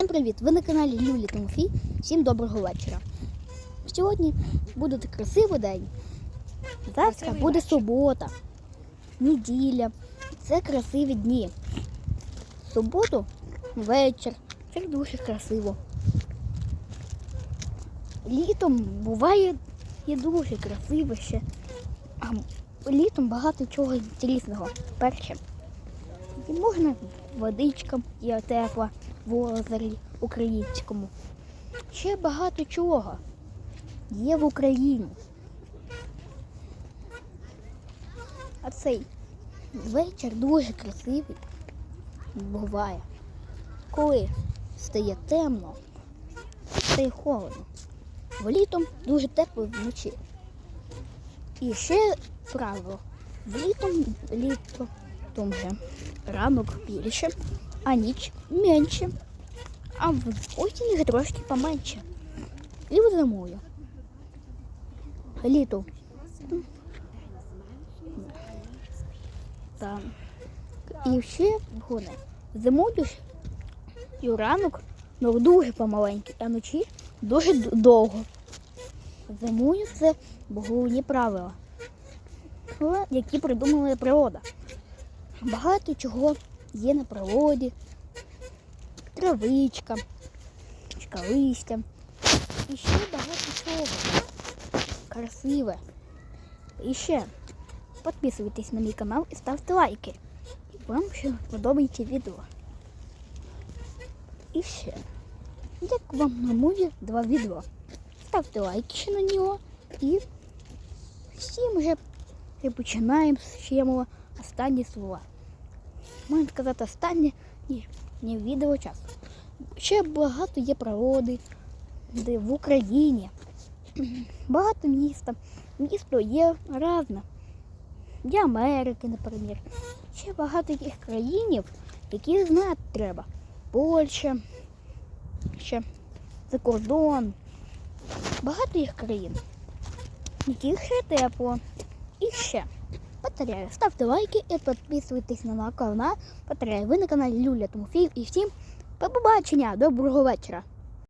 Всім привіт! Ви на каналі Люлі Тимофій. Всім доброго вечора. Сьогодні буде красивий день. Завтра буде субота, неділя. Це красиві дні. В суботу вечір. Це дуже красиво. Літом буває і дуже красиво ще. А літом багато чого інтересного. Перше. І можна водичка є тепла в озері українському. Ще багато чого є в Україні. А цей вечір дуже красивий буває. Коли стає темно, стає холодно. Влітом дуже тепло вночі. І ще правило. Влітом літом том же ранок більше, а ніч менше. А в осінь трошки поменше. І в зимою. Літо. Так. І ще гоне. Зимою ж і ранок ну, дуже помаленький, а вночі дуже довго. Зимою це головні правила, які придумала природа. Багато чого є на природі. Травичка, чка листя. І ще багато чого. Красиве. І ще підписуйтесь на мій канал і ставте лайки. Вам ще подобається відео. І ще, як вам на мові два відео. Ставте лайки ще на нього і всім вже і починаємо з чимось останні слова. Можна сказати останнє ні, не відео часу. Ще багато є природи, де в Україні. Багато міста. Місто є різне. Для Америки, наприклад. Ще багато таких країнів, які знати треба. Польща, ще за кордон. Багато їх країн. Яких ще тепло. І ще. Повторяю, ставте лайки і підписуйтесь на канал. Повторяю, ви на каналі Люля Тимофіїв і всім побачення, доброго вечора.